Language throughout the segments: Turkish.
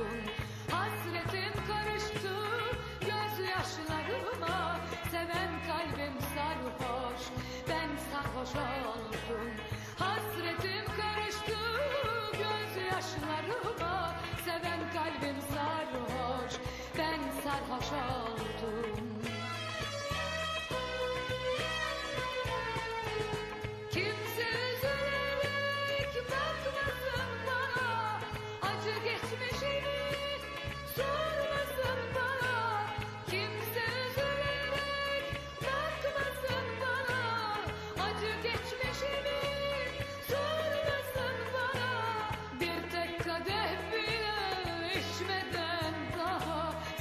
oldun Hasretim karıştı gözyaşlarıma. Seven kalbim sarhoş ben sarhoş oldum.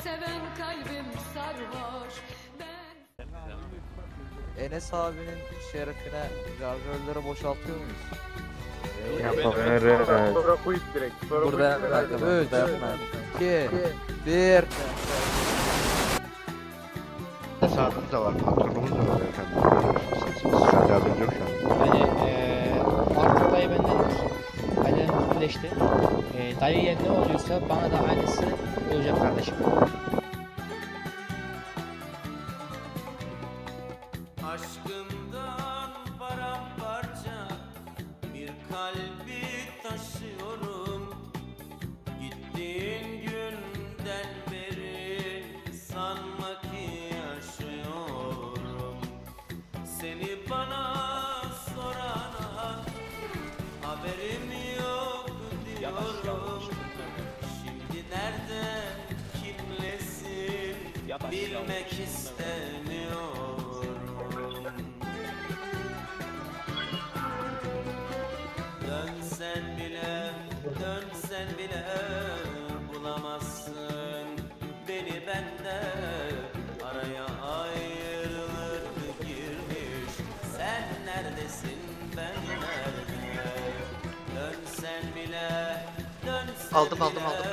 Seven kalbim sarhoş ben Enes abinin şerefine şarjörleri boşaltıyor muyuz? Sonra direkt. Sonra Burada yapma, direkt. burada 3, yapma. 2, 1. Hesabımız da var, patronumuz da var efendim. Siz yardımcı yok şu an. Hani eee artık dayı benden olsun. Dayılarım birleşti. Eee dayıya ne oluyorsa bana da aynısı olacak kardeşim. Aşkından paramparça bir kalbi kimlesin bilmek istemiyorum. Dönsen bile, dönsen bile bulamazsın. Beni benden Araya ayrılık girmiş. Sen neredesin ben nerede? Dönsen bile, dönsen Aldım, bile aldım, aldım.